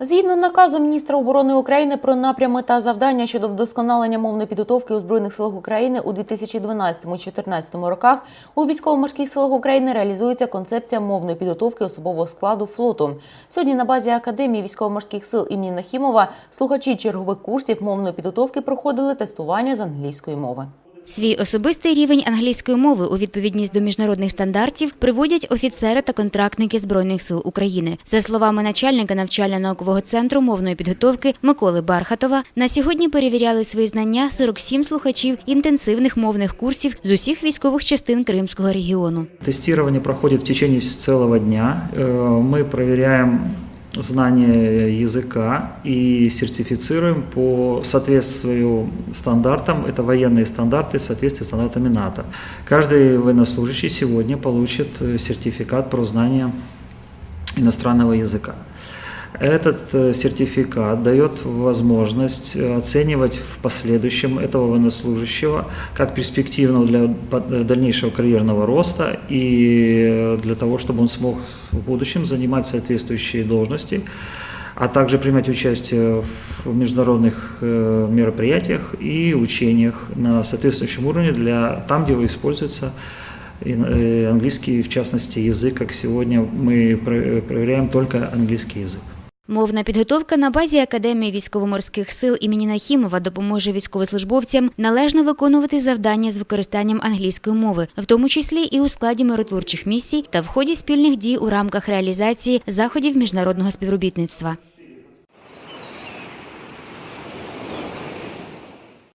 Згідно наказу міністра оборони України про напрями та завдання щодо вдосконалення мовної підготовки у збройних силах України у 2012-2014 роках у військово-морських силах України реалізується концепція мовної підготовки особового складу флоту. Сьогодні на базі академії військово-морських сил імені Нахімова слухачі чергових курсів мовної підготовки проходили тестування з англійської мови. Свій особистий рівень англійської мови у відповідність до міжнародних стандартів приводять офіцери та контрактники Збройних сил України. За словами начальника навчально-наукового центру мовної підготовки Миколи Бархатова, на сьогодні перевіряли свої знання 47 слухачів інтенсивних мовних курсів з усіх військових частин Кримського регіону. Тестирование проходит в течение целого дня. Э, Мы проверяем знание языка и сертифицируем по соответствию стандартам. Это военные стандарты в соответствии с стандартами НАТО. Каждый военнослужащий сегодня получит э, сертификат про знание иностранного языка. Этот э, сертификат дает возможность э, оценивать в последующем этого военнослужащего как перспективного для э, дальнейшего карьерного роста и для того, чтобы он смог в будущем занимать соответствующие должности, а также принимать участие в международных мероприятиях и учениях на соответствующем уровне для там, где используется и, английский, в частности, язык, как сегодня мы про- проверяем только английский язык. Мовна підготовка на базі Академії військово-морських сил імені Нахімова допоможе військовослужбовцям належно виконувати завдання з використанням англійської мови, в тому числі і у складі миротворчих місій та в ході спільних дій у рамках реалізації заходів міжнародного співробітництва.